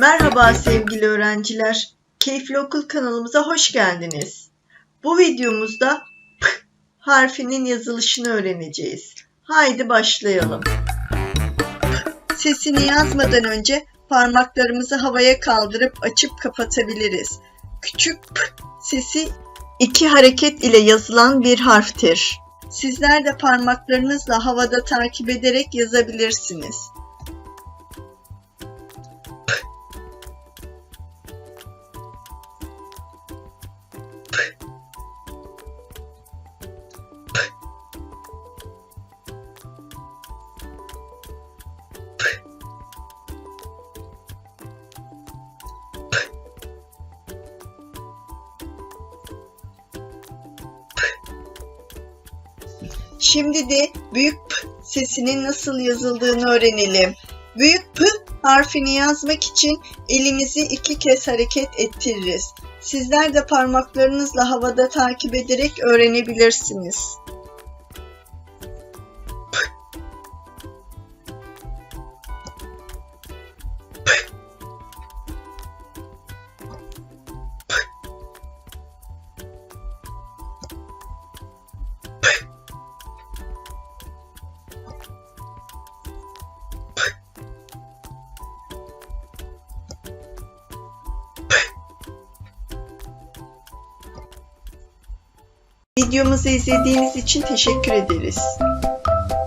Merhaba sevgili öğrenciler. Keyifli Okul kanalımıza hoş geldiniz. Bu videomuzda P harfinin yazılışını öğreneceğiz. Haydi başlayalım. P sesini yazmadan önce parmaklarımızı havaya kaldırıp açıp kapatabiliriz. Küçük P sesi iki hareket ile yazılan bir harftir. Sizler de parmaklarınızla havada takip ederek yazabilirsiniz. Şimdi de büyük P sesinin nasıl yazıldığını öğrenelim. Büyük P harfini yazmak için elimizi iki kez hareket ettiririz. Sizler de parmaklarınızla havada takip ederek öğrenebilirsiniz. Videomuzu izlediğiniz için teşekkür ederiz.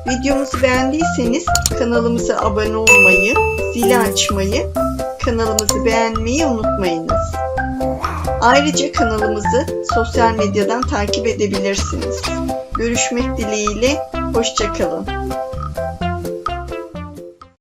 Videomuzu beğendiyseniz kanalımıza abone olmayı, zili açmayı, kanalımızı beğenmeyi unutmayınız. Ayrıca kanalımızı sosyal medyadan takip edebilirsiniz. Görüşmek dileğiyle, hoşçakalın.